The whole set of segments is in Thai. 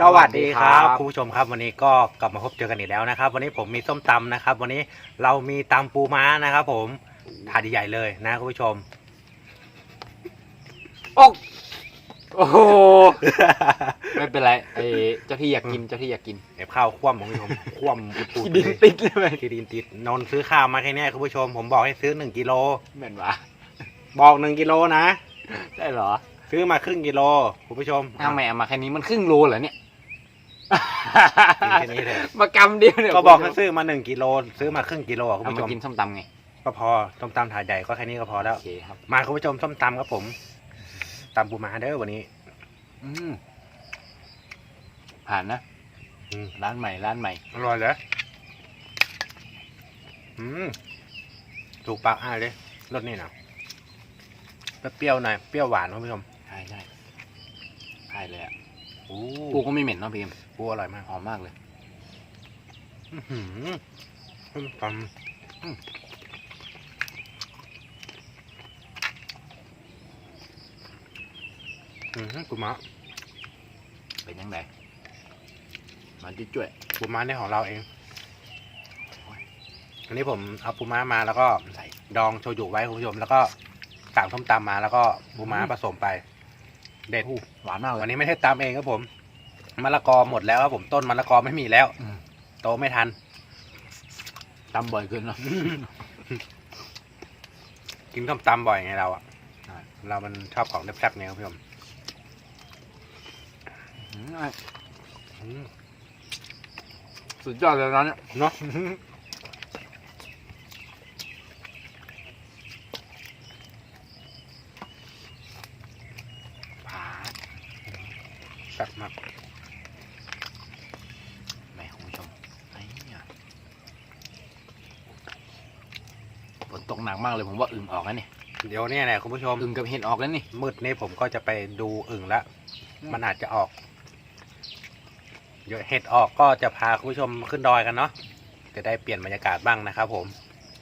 สวัสดีครับสวัสดีครับคุณผู้ชมครับวันนี้ก็กลับมาพบเจอกันอีกแล้วนะครับ วันนี้ผมมีส้มตำนะครับ วันนี้เรามีตำปูม้านะครับ ผมถาดใหญ่เลยนะคุณผู้ชมโอ้โอ้โหไม่เป็นไรไอ้เจ้าที่อยากกินเจ้าที่อยากกินเดี๋ยวข้าวคว่ำคุณผู้ชมคว่ำอุดๆดินเลยติดเลยไหมที่ดินติดนนท์ซื้อข้าวมาแค่เนี้ยคุณผู้ชม ผมบอกให้ซื้อหนึ่งกิโลเหมือนวะบอกหนึ่งกิโลนะได้เหรอซื้อมาครึ่งกิโลคุณผู้ชมทำไมเอามาแค่นี้มันครึ่งโลเหรอเนี่ยกิน แค่นี้เลยมากำเดียวเนี่ยก็บอกให้คุณผู้ชมซื้อมาหนึ่งกิโลซื้อมาครึ่งกิโลอะคุณเอาผู้ชมามกินส้มตำไงก็พอส้มตำถาดใหญ่ก็แค่นี้ก็พอแล้ว โอเคครับมาคุณผู้ชมส้มตำครับผมตำปูม้าเด้อวันนี้ อืมผ่านนะอืม ร้านใหม่ร้านใหม่ อร่อยเลยอืมถูกปากอ้ายเลยรสนี่นะเปรี้ยวๆหน่อยเปรี้ยวหวานคุณผู้ชม ใช่ใช่ใช่เลยอะ โอ้ปูก็ไม่เหม็นเนาะพี่เอ็มปูอร่อยมาก หอมมากเลย อื้อหือส้มตำอืมปูม้าเป็นยังไงมันจะจ่วยปูม้าเนี่ยของเราเอง อันนี้ผมเอาปูม้ามาแล้วก็ใส่ดองโชยุไว้คุณผู้ชมแล้วก็สั่งส้มตำมาแล้วก็ปูม้าอืมผสมไป เด็ดหวานมากเลวันยนี้ไม่ได้ตำเองครับผมมะละกอหมดแล้วครับผมต้นมะละกอไม่มีแล้วอืม โตไม่ทัน ตำบ่อยขึ้นเนาะ กินส้มตำบ่อยไงเราอะใช่ เรามันชอบของแซ่บๆไงครับพี่ชมอืมอืมสุดยอดเลยร้านเนี้ยเนาะ ผา แซ่บมาก แม่คุณผู้ชมไอ้เนี่ยฝนตกหนักมากเลยผมว่า อึ่งออกแล้วนี่เดี๋ยวเนี่ยแหละคุณผู้ชมอึ่งกับเห็ดออกแล้วนี่มืดนี้ผมก็จะไปดูอึ่งละอืมมันอาจจะออก เดี๋ยวเห็ดออกก็จะพาคุณผู้ชมขึ้นดอยกันเนาะจะได้เปลี่ยนบรรยากาศบ้างนะครับผม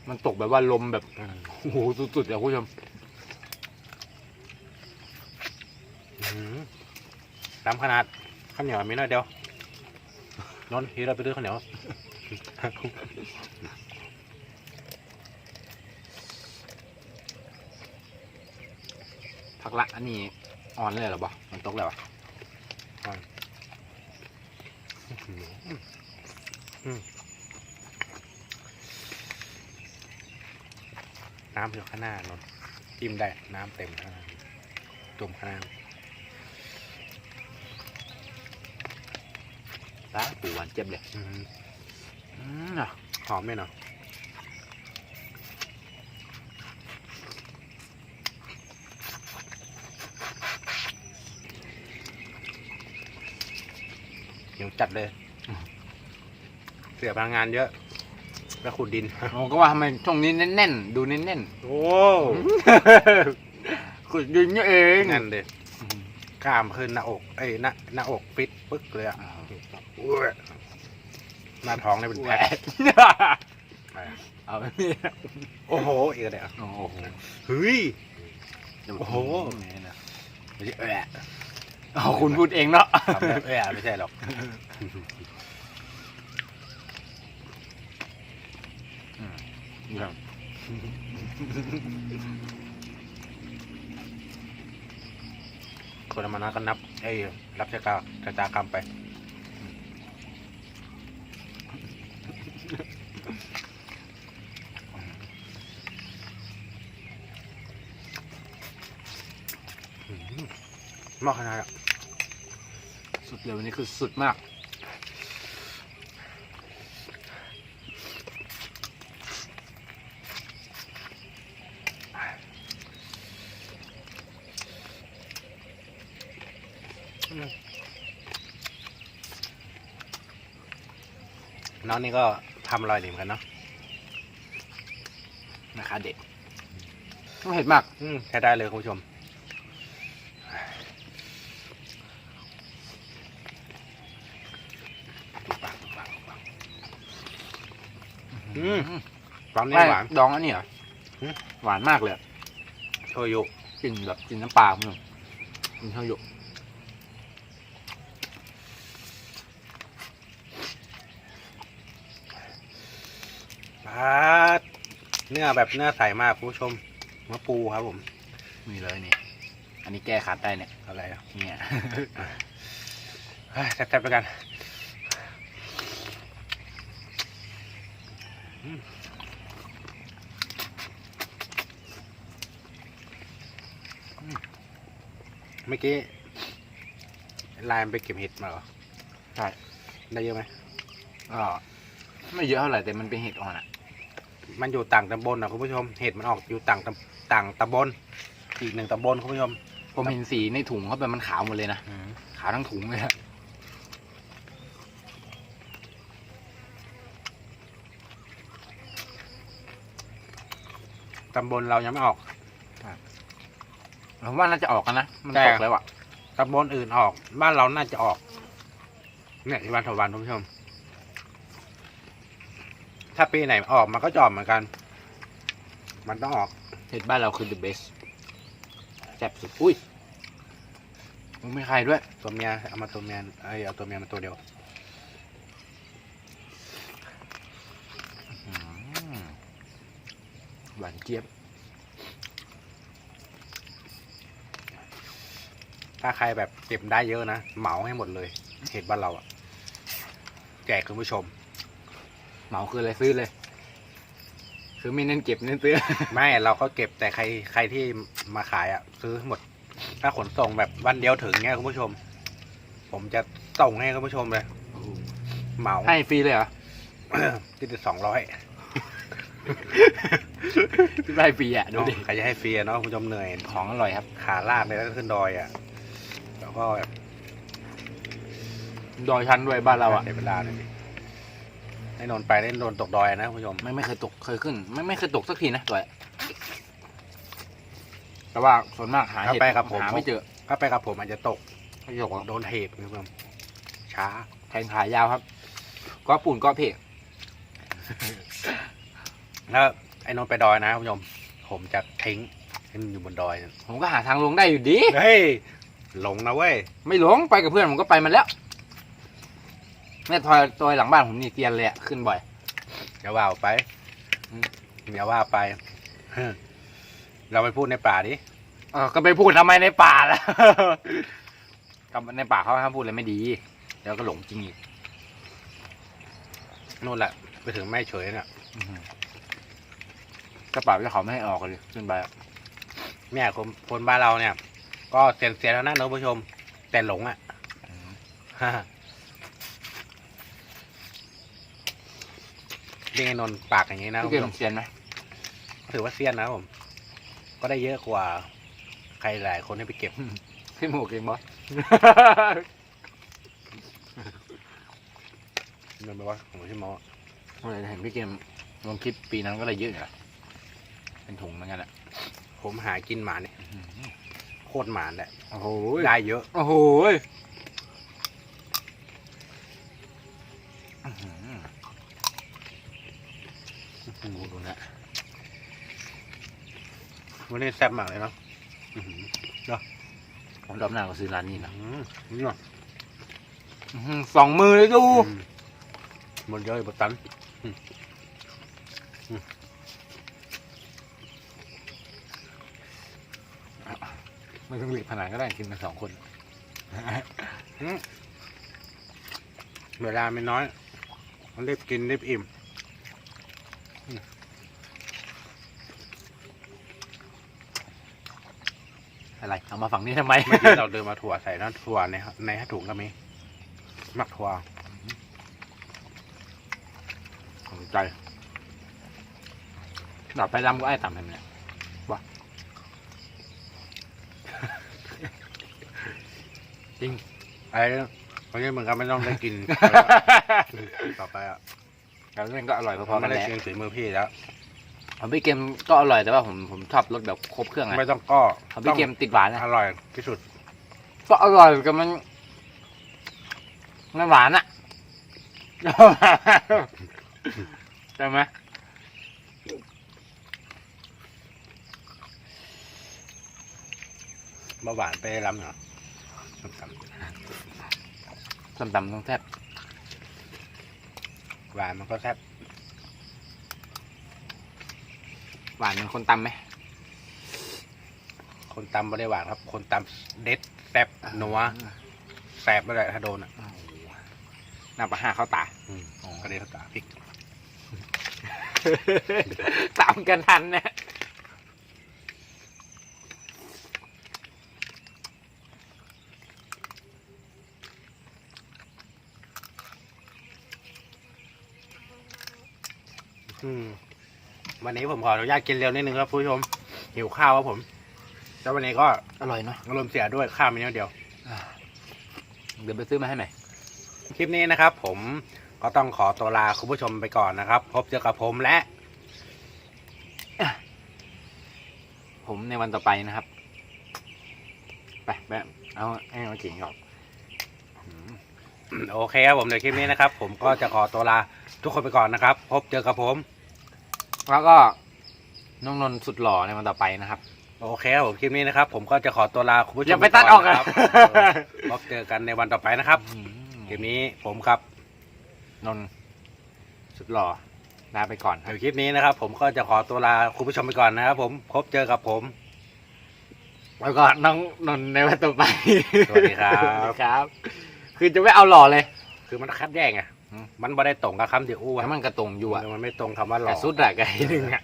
มันตกแบบว่าลมแบบอืมโอ้โหสุดๆเลยคุณผู้ชมอื้อหือตามขนาดข้าวเหนียวมีน้อยเดียวนนท์ทีเราไปซื้อข้าวเหนียว พักละอันนี้ออนเลยเหรอบ่มันตกแล้วอะน้ำอยู่ข้างหน้านนท์จิ้มได้ น้ำเต็มข้างหน้าจุ่มข้างหน้าร้านปูหวานเจ็บเลยอืมอืมอะหอมไหมเนาะ หิวจัดเลย เสียพลังงานเยอะ แล้วขุดดิน ผมก็ว่าทำไมช่วงนี้แน่นๆ ดูแน่นโอ้ๆ ขุดดินนี่เองนั่นเลยกล้ามขึ้นหน้าอก เอ้ยหน้าหน้าอกฟิตปึ๊กเลยอะอุ๊ยหน้าท้องเลยเป็นแหวแผลกเอาไปนี่โอ้โหอีกแล้วโอ้โหเฮ้ยดูโอ้โหนี่นะไม่ใช่แอะ เอาคุณพูดเองเนาะทำแบบแอะไม่ใช่หรอก คนเอามานาก็นับไอ้รับชะตาชะตากรรมไป มากขนาดอะ สุดเลยวันนี้คือสุดมาก น้องนี่ก็ทำอร่อยดีเหมือนกันเนาะนะคะเด็ดต้องเผ็ดมาก อืมใช้ได้เลยคุณผู้ชม อืมตอนนี้หวาน ดองอันนี้เหรอหวานมากเลยอะโชยุกลินแบบกลินน้ำปลาเนาะกลินโชยุปลาเนื้อแบบเนื้อใสมากคุณผู้ชมมะปูครับผม มีเลยนี่ อันนี้แก้ขาดได้เนี่ยอะไรเนี่ย เฮ้ยแซ่บๆไปกัน เมื่อกี้ไลน์มันไปเก็บเห็ดมาเหรอ ใช่ ได้เยอะไหมก็ไม่เยอะเท่าไหร่แต่มันเป็นเห็ดอ่อนอะ มันอยู่ต่างตำบลนะคุณผู้ชม เห็ดมันออกอยู่ต่างตำต่างตำบล อีกหนึ่งตำบลคุณผู้ชม ผมเห็นสีในถุงเขาไปมันขาวหมดเลยนะ ขาวทั้งถุงเลยอะ ตำบลเรายังไม่ออก ผมว่าน่าจะออกกันนะ มันแต่ตกแล้วอะ ตำบลอื่นออก บ้านเราน่าจะออก เนี่ยที่วันถวันคุณผู้ชม ถ้าปีไหนออกมันก็จะออกเหมือนกัน มันต้องออก เห็ดบ้านเราคือ the best แซ่บสุด อุ้ยมันไม่ใครด้วย ตัวเมียเอามาตัวเมียเอ้ยเอาตัวเมียมาตัวเดียว อืม หวานเจี๊ยบ ถ้าใครแบบเก็บได้เยอะนะ เหมาให้หมดเลย เห็ดบ้านเราอะแจกคุณผู้ชม เหมาคืออะไรซื้อเลย คือไม่เน้นเก็บเน้นซื้อ ไม่เราก็เก็บแต่ใครใครที่มาขายอะซื้อให้หมด ถ้าขนส่งแบบวันเดียวถึงเงี้ยคุณผู้ชม ผมจะส่งให้คุณผู้ชมเลยเหมาให้ฟรีเลยเหรอที่สองร้อย ได้ฟรีอะดูดิใครจะให้ฟรีอะเนาะคุณผู้ชมเหนื่อย ของอร่อยครับ ขาลากเลยแล้วก็ขึ้นดอยอะ แล้วก็แบบดอยชันด้วยบ้านเราอะเสียเวลาหน่อยดิให้นนท์ไปเล่นนนท์ตกดอยนะคุณผู้ชม ไม่ไม่เคยตกเคยขึ้น ไม่ไม่เคยตกสักทีนะตัวแต่ว่าส่วนมากหาถ้าเห็ดไปกับผม หาไม่เจอถ้าไปกับผมอาจจะตกไม่ตกหรอกโดนเหตุคุณผู้ชมช้าแทงขายาวครับ ก็ปูนก็เพกแล้ว ไอ้นนท์ไปดอยนะคุณผู้ชมผมจะทิ้งให้มันอยู่บนดอย ผมก็หาทางลงได้อยู่ดี เฮ้ยหลงนะเว้ยไม่หลงไปกับเพื่อนผมก็ไปมาแล้วแม่ทอยตัวหลังบ้านผมนี่เตียนเลยอะขึ้นบ่อยอย่าว่าไปอืมอย่าว่าไปเราไปพูดในป่าดิเออก็ไปพูดทำไมในป่าล่ะ ก็ในป่าเขาห้ามพูดอะไรไม่ดี แล้วก็หลงจริงอีกนู่นแหละ ไปถึงไม่เฉยน่ะ อื้อหือ ก็ป่าเจ้าเขาไม่ให้ออกเลยขึ้นไปอะเนี่ยคนคนบ้านเราเนี่ย ก็เสียนเสียแล้วนะท่านผู้ชม แต่หลงอะฮ่าเรียกไอ้นนท์ปากอย่างนี้นะพี่คุณเกผู้ชมมเซียนไหมถือว่าเซียนนะครับผม ก็ได้เยอะกว่า ใครหลายคนที่ไปเก็บ พี่หมูเกมบอสนนท์บอกว่าผมชื่อหมอเห็นพี่เกมลงคลิปปีนั้นก็เลยเยอะอยู่นะ เป็นถุงเหมือนกันแหละผมหากินหมาเนี่ยโคตรหมานแหละโอ้โหได้เยอะ โอ้โหอื้อหือโอ้โหดูนะวันนี้แซ่บมากเลยเนาะอื้อหือผมรอบหน้าก็ซื้อร้านนี้นะอืมนี่หรออื้อหือสองมือเลยดูอืมหมดเยอะบตัน ไม่ต้องรีบขนาดก็ได้กินกันสองคนอืมเวลาไม่น้อยมันรีบกินรีบอิ่มอะไรเอามาฝั่งนี้ทำไมเมื่อกี้เราเดินมาถั่วใส่น้ำถั่วในในถุงก็มีหมักถั่วสนใจดอกไปรำก็ไอ้ต่ำเห็นไหมวะ ไอ้วันนี้มึงก็ไม่ต้องได้กิน ต่อไปอะแล้วเล่นก็อร่อยพอๆไม่กันได้แหละกินฝีมือพี่แล้ว ของพี่เกมก็อร่อยแต่ว่าผมผมชอบรสแบบครบเครื่องไงไม่ต้องก็ของพี่เกมติดหวานต้อนะงอร่อยที่สุด ก็อร่อยกับมันมันหวานอะใช่ไหมเบาหวานไปล้ำเหรอ ส้มตำต้องแซ่บหวานมันก็แซ่บหวานเหมันคนตำไหม คนตำบริวารครับ คนตำเด็ดแซ่บนัวแสบไปเลยถ้าโดนอะโอ้โหหน้าปลาห้าเข้าตาอืมกระเด็นเข้าตาพริกตามกันทันนะ อืมวันนี้ผมขออนุญาตกินเร็วนิดนึงครับผู้ชม หิวข้าวครับผม แล้ววันนี้ก็อร่อยเนาะอารมณ์เสียด้วยข้าวมีนิดเดียว เดี๋ยวไปซื้อมาให้ใหม่คลิปนี้นะครับ ผมก็ต้องขอตัวลาคุณผู้ชมไปก่อนนะครับ พบเจอกับผมและ ผมในวันต่อไปนะครับ ไปแบบเอาให้เอาขิงก่อนอืมโอเคครับผมในคลิปนี้นะครับ ผมก็จะขอตัวลา ทุกคนไปก่อนนะครับ พบเจอกับผม แล้วก็น้องนนท์สุดหล่อในวันต่อไปนะครับ โอเคครับผมคลิปนี้นะครับ ผมก็จะขอตัวลาคุณผู้ชมอย่าไปตัดออกนะอะครับเออพบเจอกันในวันต่อไปนะครับคลิปนี้ผมครับนนท์สุดหล่อลาไปก่อนคในรับคลิปนี้นะครับ ผมก็จะขอตัวลาคุณผู้ชมไปก่อนนะครับ ผมพบเจอกับผม แล้วก็น้องนนท์ในวันต่อไปสวัสดีครับสวัสดีครับ คือจะไม่เอาหล่อเลย คือมันคัดแย่งไงอื มมันไม่ได้ตรงกับคำที่อู้ถ้าอะมันกระตรงอยู่อะมันไม่ตรงคำว่าหล่แต่อสุดอะไกลหนึ่งอะ